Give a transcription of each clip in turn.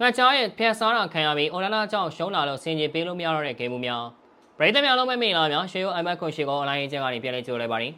ငှက်ချားရဲ့ဖျက်စားတာခံရပြီးအွန်လိုင်းကြောင့်ရှုံးလာလို့ဆင်ကြီးပေးလို့မရတော့တဲ့ဂိမ်းမှုများပရိသတ်များလုံးပဲမိန်လာများရှေးရိုး iMac ခွန်ရှိကိုအွန်လိုင်းရေးချက်ကနေပြန်လည်ကြိုလိုက်ပါရင်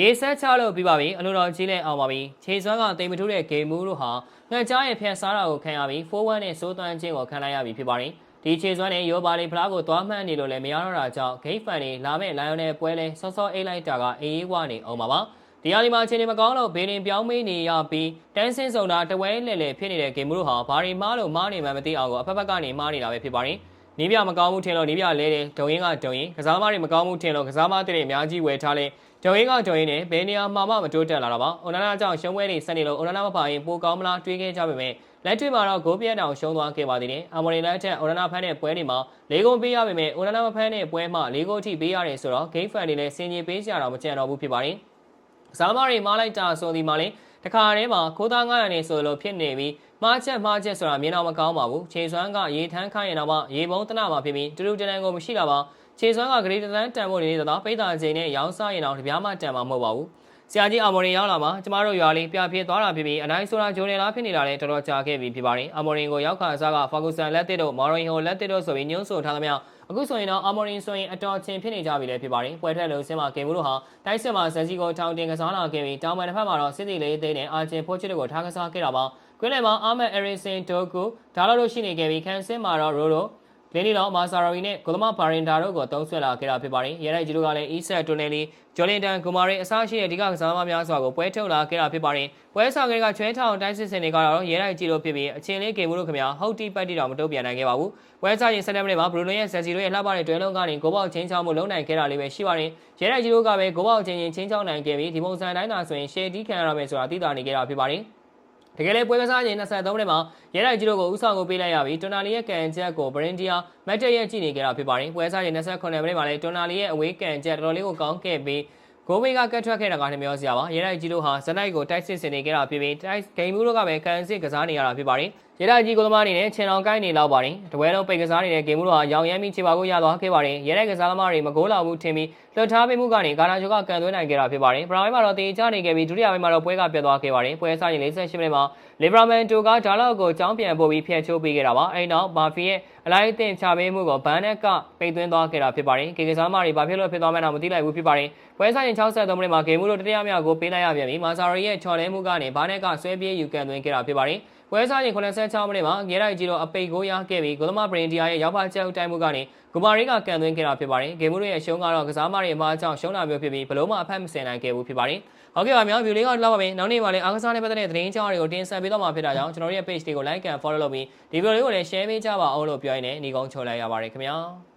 ရေဆက်ချလို့ပြီးပါပြီအလိုတော်ကြီးလဲအောင်ပါပြီခြေစွမ်းကတိမ်မထူးတဲ့ဂိမ်းမှုတို့ဟာငှက်ချားရဲ့ဖျက်စားတာကိုခံရပြီး4-1နဲ့စိုးသွမ်းခြင်းကိုခံလိုက်ရပြီဖြစ်ပါတယ်ဒီခြေစွမ်းနဲ့ရောပါလီဖလားကိုသွားမှန်းနေလို့လည်းမရတော့တာကြောင့်ဂိမ်းဖန်တွေလာမဲ့လိုင်ယွန်နယ်ပွဲလဲစောစောအိတ်လိုက်တာကအေးအေးဝနေအောင်ပါပါ ဒီအလီမှာအချိန်နေမကောင်းတော့ဘေးရင်ပြောင်းမေးနေရပြီးတန်းစင်းဆောင်တာတဝဲလဲလဲဖြစ်နေတဲ့ဂိမ်းမှုတို့ဟာဘာရီမားလို့မားနေမှမသိအောင်ကိုအဖက်ဖက်ကနေမားနေတာပဲဖြစ်ပါတယ်နီးပြမကောင်းမှုထင်လို့နီးပြလဲတယ်ဒုံရင်းကဒုံရင်းကစားသမားတွေမကောင်းမှုထင်လို့ကစားသမားတွေအများကြီးဝယ်ထားလဲဒုံရင်းကဒုံရင်းနဲ့ဘယ်နေရာမှာမှမတိုးတက်လာတော့ပါ။အိုနာနာကြောင့်ရှုံးပွဲတွေဆက်နေလို့အိုနာနာမပါရင်ပိုကောင်းမလားတွေးခဲ့ကြပါမယ်။လက်တွေ့မှာတော့ဂိုးပြတ်တောင်ရှုံးသွားခဲ့ပါသေးတယ်။အမေရိလက်ထက်အိုနာနာဖန်တဲ့ပွဲတွေမှာ၄ဂိုးပေးရပါမယ်။အိုနာနာမဖန်တဲ့ပွဲမှာ၄ဂိုးအထိပေးရတယ်ဆိုတော့ဂိမ်းဖန်တွေလည်းစင်ကြီးပေးကြတော့မကြံတော့ဘူးဖြစ်ပါတယ်။ စားသမားတွေမားလိုက်တာဆိုဒီမှာလေတခါတည်းမှာခိုးသား900နေဆိုလို့ဖြစ်နေပြီးမှားချက်မှားချက်ဆိုတာမြင်တော့မကောင်းပါဘူးခြေစွမ်းကရေထမ်းခိုင်းရင်တော့မှရေပုံးတနမှာဖြစ်ပြီးတူတူတန်ကိုမရှိတာပါခြေစွမ်းကဂရေတန်တန်ဖို့နေတော့ပိတ်တာချိန်နဲ့ရောင်းစားရင်တော့တပြားမှတန်မှာမဟုတ်ပါဘူး ဆရာကြီးအမော်ရင်ရောက်လာမှာကျမတို့ရွာလေးပြပြသွားတာဖြစ်ပြီးအနိုင်ဆိုတာဂျိုနေလာဖြစ်နေတာလည်းတော်တော်ကြာခဲ့ပြီဖြစ်ပါတယ်အမော်ရင်ကိုရောက်ခါအစားကဖာဂူဆန်လက်တစ်တို့မော်ရင်ဟိုလက်တစ်တို့ဆိုပြီးညှို့ဆိုထားသမျှအခုဆိုရင်တော့အမော်ရင်ဆိုရင်အတော်ချင်းဖြစ်နေကြပြီလည်းဖြစ်ပါတယ်ပွဲထွက်လုံးစင်းမှာဂိမ်းမှုတို့ဟာတိုက်စစ်မှာဇန်စီကိုထောင်တင်ကစားလာခဲ့ပြီးတောင်ပန်တစ်ဖက်မှာတော့စစ်တီလေးသိန်းနဲ့အာချင်ဖိုးချစ်တို့ကိုထားကစားခဲ့တာပါကွင်းလယ်မှာအာမက်အရီဆင်ဒိုကူဒါလာတို့ရှိနေခဲ့ပြီးခန်ဆင်းမှာတော့ရိုရို လင်းနီလောမာဆာရိုရီနဲ့ဂိုလမဘာရင်ဒါတို့ကိုတုံးဆွဲလာခဲ့တာဖြစ်ပါတယ်။ရဲတိုက်ဂျီတို့ကလည်းအီဆက်တိုနယ်လီဂျော်လင်တန်ဂူမာရီအစားရှိတဲ့ဒီကကစားသမားများစွာကိုပွဲထုတ်လာခဲ့တာဖြစ်ပါတယ်။ပွဲဆောင်ကလေးကချွဲထောင်တိုင်းစစ်စင်တွေကတော့ရဲတိုက်ဂျီတို့ဖြစ်ပြီးအချင်းလေးဂိမ်းမှုတို့ခင်ဗျာဟုတ်တီပတ်တီတော့မတုံ့ပြန်နိုင်ခဲ့ပါဘူး။ပွဲစားရင်7မိနစ်မှာဘရူနိုရဲ့ဇက်စီတို့ရဲ့လှပတဲ့တွဲလုံးကနေဂိုးပေါက်ချင်းချောင်းမှုလုံးနိုင်ခဲ့တာလေးပဲရှိပါတယ်။ရဲတိုက်ဂျီတို့ကပဲဂိုးပေါက်ချင်းချင်းချင်းချောင်းနိုင်ခဲ့ပြီးဒီပုံစံတိုင်းသာဆိုရင်ရှေ့တီးခံရတော့မယ်ဆိုတာသိတာနေခဲ့တာဖြစ်ပါတယ်။ တကယ်လည်းပွဲကစားချိန်23မိနစ်မှာရဲတိုက်ကြီးတို့ကိုဥဆောင်ကိုပေးလိုက်ရပြီးတွန်နာလီရဲ့ကန်ချက်ကိုဘရင်ဒီယာမတ်တက်ရဲ့ကြည့်နေကြတာဖြစ်ပါတယ်ပွဲစားချိန်29မိနစ်မှာလည်းတွန်နာလီရဲ့အဝေးကန်ချက်တော်တော်လေးကိုကောင်းခဲ့ပြီးဂိုးမေးကကတ်ထွက်ခဲ့တာကနှမျောစရာပါရဲတိုက်ကြီးတို့ဟာဇနိုက်ကိုတိုက်စစ်ဆင်နေခဲ့တာဖြစ်ပြီးတိုက်ဂိမ်းမှုတို့ကပဲကန်စစ်ကစားနေရတာဖြစ်ပါတယ် ရဲတိုက်ကြီးကိုသမားအနေနဲ့ခြေတော်ကိုင်းနေလောက်ပါတယ်တပွဲလုံးပိတ်ကစားနေတဲ့ဂိမ်းမှုတို့ဟာရောင်ရမ်းပြီးခြေပါကိုရသွားခဲ့ပါတယ်ရဲတိုက်ကစားသမားတွေမကိုးလောက်ဘူးထင်ပြီးလွှတ်ထားပေးမှုကနေဂါနာချိုကကန်သွင်းနိုင်ခဲ့တာဖြစ်ပါတယ်ပရာဝိုင်းမှာတော့တေချနေခဲ့ပြီးဒုတိယပိုင်းမှာတော့ပွဲကပြတ်သွားခဲ့ပါတယ်ပွဲစားရင်48မိနစ်မှာလီဗရာမန်တိုကဒါလောက်ကိုကြောင်းပြန်ပို့ပြီးဖျက်ချိုးပေးခဲ့တာပါအဲဒီနောက်မာဖီရဲ့အလိုက်အသင့်ချပေးမှုကိုဘန်နက်ကပိတ်သွင်းသွားခဲ့တာဖြစ်ပါတယ်ကေကေစားသမားတွေဘာဖြစ်လို့ဖြစ်သွားမှန်းတော့မသိလိုက်ဘူးဖြစ်ပါတယ်ပွဲစားရင်63မိနစ်မှာဂိမ်းမှုတို့တတိယမြောက်ကိုပေးလိုက်ရပြန်ပြီးမာဆာရီရဲ့ချော်လဲမှုကနေဘာနက်ကဆွဲပြေးယူကန်သွင်းခဲ့တာဖြစ်ပါတယ်ပွဲစားရင်86မိနစ်မှာငဲရိုက်ကြီးတော့အပိတ်ကိုရခဲ့ပြီးဂိုလမဘရင်ဒီယာရဲ့ရောက်ပါချက်တိုက်မှုကနေဂူမာရီကကန်သွင်းခဲ့တာဖြစ်ပါတယ်။ဂိမ်းမှုရဲ့အရှုံးကတော့ကစားမတွေအမှားကြောင့်ရှုံးတာမျိုးဖြစ်ပြီးဘလုံးမအဖက်မစင်နိုင်ခဲ့ဘူးဖြစ်ပါတယ်။ဟုတ်ကဲ့ပါများဗီဒီယိုလေးကတော့ပါမယ်။နောက်နေ့မှာလည်းအားကစားနဲ့ပတ်သက်တဲ့သတင်းကြောင်းတွေကိုတင်ဆက်ပေးတော့မှာဖြစ်တာကြောင့်ကျွန်တော်တို့ရဲ့ page တွေကို like and follow လုပ်ပြီးဒီဗီဒီယိုလေးကိုလည်း share ပေးကြပါအောင်လို့ပြောရင်းနဲ့ညီကုန်းချုပ်လိုက်ရပါတယ်ခင်ဗျာ။